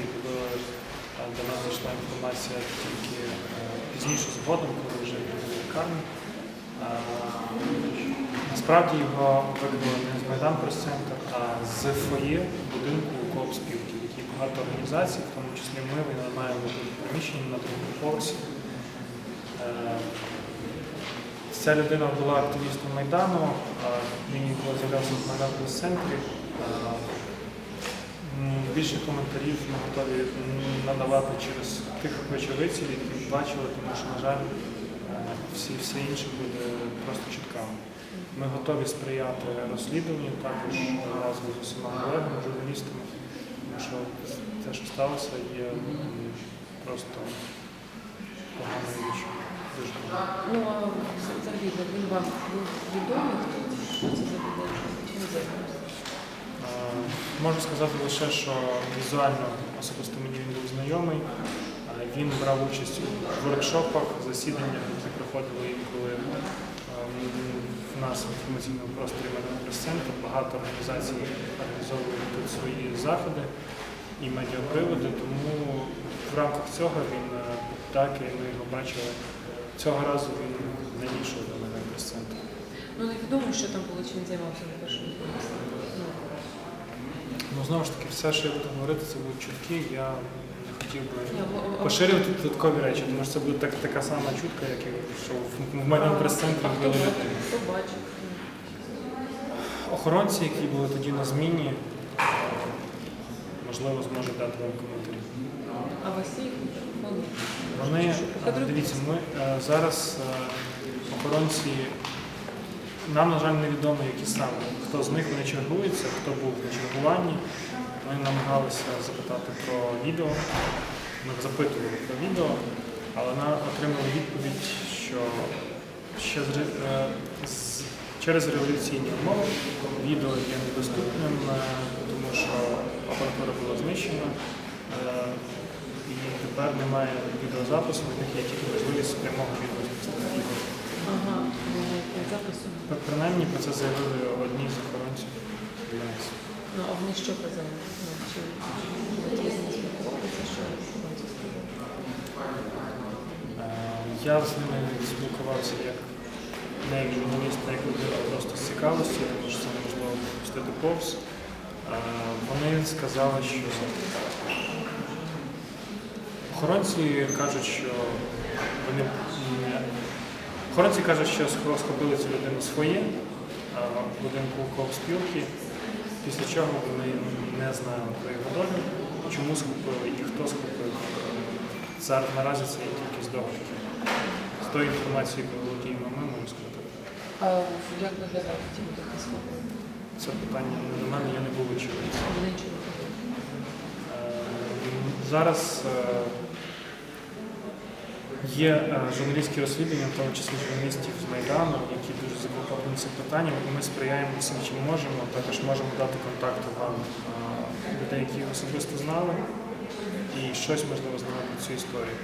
і коли е, до нас дійшла інформація тільки е, пізніше згодом, коли вже були лікарні. Е, Насправді його викликали не з Майдан прес-центр, а з фоє будинку коопспілки, в якій багато організацій, в тому числі ми, ми маємо приміщення на другому поверсі. Ця людина була активістом Майдану, він коли з'являвся в Майдан прес-центрі. Е, Більше коментарів ми готові надавати через тих очевидців, які бачили, тому що, на жаль, е, всі, все інше буде просто чітками. Ми готові сприяти розслідуванню також разом з усіма колегами, журналістами, тому що те, що сталося, є просто поганою річчю. Дуже погано. Ну, а взагалі, він вам був відомий, що це за людина? Е, Можу сказати лише, що візуально особисто мені він був знайомий. Е, Він брав участь у воркшопах, засіданнях, які проходили інколи ем, в нас в інформаційному просторі Майдан Прес-центр. Багато організацій організовують тут свої заходи і медіаприводи, тому в рамках цього він е, так і ми його бачили. Цього разу він не дійшов до Майдан Прес-центру. Ну, невідомо, що там було, чим займався на першому. Ну, знову ж таки, все, що я буду говорити, це будуть чутки. Я не хотів би поширювати додаткові речі, тому що це буде так, така сама чутка, як і що в, в Майдан прес-центрі були? Хто бачив? охоронці, які були тоді на зміні. е, Можливо, зможуть дати вам коментарі. А? Вони. Вони е, дивіться, ми е, зараз е, охоронці. Нам, на жаль, невідомо, які саме, хто з них не чергується, хто був на чергуванні. Ми намагалися запитати про відео, ми запитували про відео, але на отримали відповідь, що ще е, з- через революційні умови відео є недоступним, е, тому що апаратура була знищена. е, І тепер немає відеозапису, в них є тільки можливість прямого відеоспостереження. Принаймні про це заявили одні з охоронців. Ну, а вони що казали? Ну, чи не спілкувалися, що Я з ними спілкувався як не як журналіст, а як людина просто з цікавості, тому що це неможливо пустити повз. Вони сказали, що охоронці кажуть, що вони охоронці кажуть, що схо- схопили цю людину своє будинку спілки, після чого вони не знали про його долю, чому схопили і хто схопив. Зараз наразі це є тільки здогадки. З тої інформації, яку володіємо ми, можемо сказати. А як виглядав ті будинки схопили? Це питання не до мене, я не був очевидцем. Е, Зараз е, є е, журналістські розслідування, в тому числі журналістів з Майдану, які дуже заклопотані цим питанням, і ми сприяємо всім, чим можемо. Також можемо дати контакти вам е, людей, які особисто знали, і щось можливо знати цю історію.